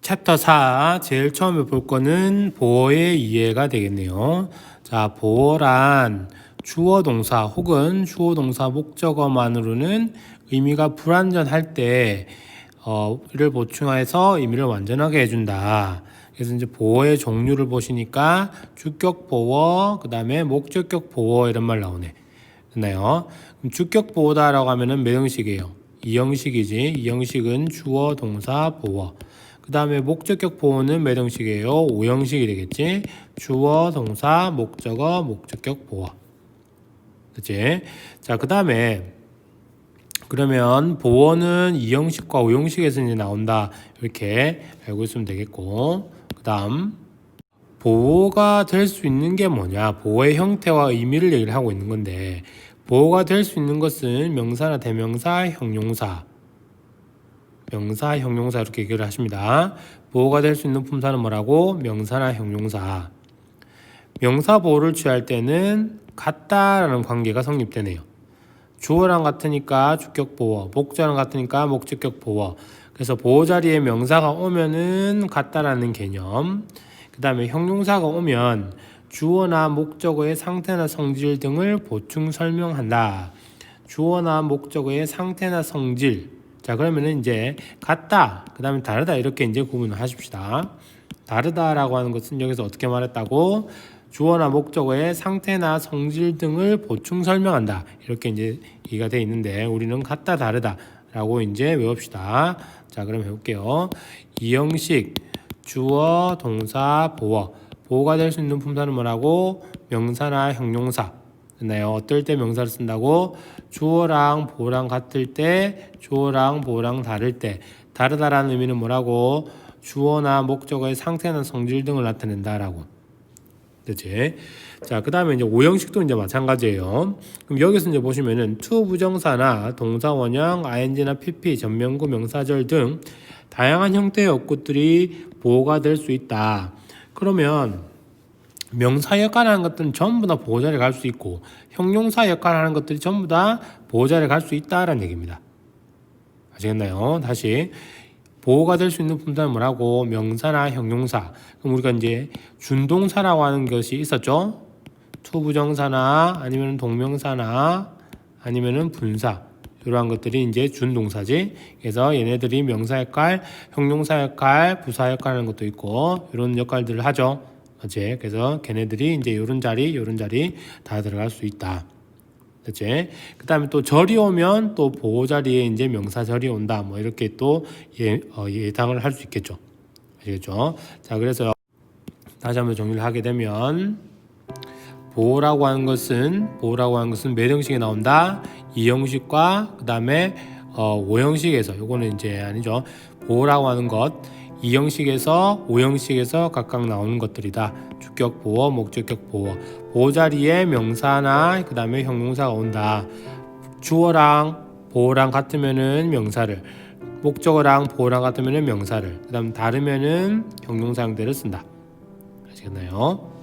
챕터 4 제일 처음에 볼 거는 보어의 이해가 되겠네요. 자, 보어란 주어 동사 혹은 주어 동사 목적어만으로는 의미가 불완전할 때 어, 보충해서 의미를 완전하게 해준다. 그래서 이제 보어의 종류를 보시니까 주격 보어, 그 다음에 목적격 보어 이런 말 나오네. 됐나요? 그럼 주격 보어다라고 하면은 몇 형식이에요? 이 형식이지. 이 형식은 주어, 동사, 보어. 그 다음에 목적격 보어는 몇 형식이에요? 5형식이 되겠지. 주어, 동사, 목적어, 목적격 보어. 그치? 자, 그 다음에 그러면 보어는 2형식과 5형식에서 이제 나온다. 이렇게 알고 있으면 되겠고. 그 다음 보호가 될 수 있는 게 뭐냐? 보호의 형태와 의미를 얘기를 하고 있는 건데 보호가 될 수 있는 것은 명사나 대명사, 형용사 명사, 형용사 이렇게 얘기를 하십니다. 보호가 될 수 있는 품사는 뭐라고? 명사나 형용사. 명사 보호를 취할 때는 같다라는 관계가 성립되네요. 주어랑 같으니까 주격 보호, 목자랑 같으니까 목적격 보호. 그래서 보호 자리에 명사가 오면은 같다라는 개념. 그 다음에 형용사가 오면 주어나 목적어의 상태나 성질 등을 보충 설명한다. 주어나 목적어의 상태나 성질. 자, 그러면은 이제 같다, 그 다음에 다르다 이렇게 이제 구분을 하십시다. 다르다라고 하는 것은 여기서 어떻게 말했다고? 주어나 목적어의 상태나 성질 등을 보충 설명한다. 이렇게 이제 얘기가 돼 있는데 우리는 같다, 다르다라고 이제 외웁시다. 자, 그럼 해볼게요. 이 형식 주어, 동사, 보어. 보어가 될 수 있는 품사는 뭐라고? 명사나 형용사. 됐나요? 어떨 때 명사를 쓴다고? 주어랑 보어랑 같을 때, 주어랑 보어랑 다를 때. 다르다라는 의미는 뭐라고? 주어나 목적어의 상태나 성질 등을 나타낸다라고. 그치? 자, 그 다음에 이제 오형식도 이제 마찬가지예요. 그럼 여기서 이제 보시면은 to 부정사나 동사 원형, ing나 pp, 전명구, 명사절 등 다양한 형태의 어구들이 보호가 될 수 있다. 그러면 명사 역할을 하는 것들은 전부 다 보호자를 갈 수 있고 형용사 역할을 하는 것들이 전부 다 보호자를 갈 수 있다라는 얘기입니다. 아시겠나요? 다시 보호가 될 수 있는 품사는 뭐라고? 명사나 형용사. 그럼 우리가 이제 준동사라고 하는 것이 있었죠? 투부정사나 아니면 동명사나 아니면은 분사 이러한 것들이 이제 준동사지. 그래서 얘네들이 명사 역할, 형용사 역할, 부사 역할하는 것도 있고 이런 역할들을 하죠. 맞지? 그래서 걔네들이 이제 이런 자리, 이런 자리 다 들어갈 수 있다. 그치? 그 다음에 또 절이 오면 또 보호 자리에 이제 명사 절이 온다. 뭐 이렇게 또 예, 어, 예상을 할 수 있겠죠. 아시겠죠? 자, 그래서 다시 한번 정리를 하게 되면 보호라고 하는 것은 보호라고 하는 것은 몇 형식이 나온다? 이 형식과 그 다음에 어, 5형식에서 요거는 이제 아니죠. 보호라고 하는 것 이 형식에서 5형식에서 각각 나오는 것들이다. 주격 보호, 목적격 보호. 보호 자리에 명사나 그 다음에 형용사가 온다. 주어랑 보호랑 같으면은 명사를 목적어랑 보호랑 같으면은 명사를 그 다음 다르면은 형용사 형태를 쓴다. 아시겠나요?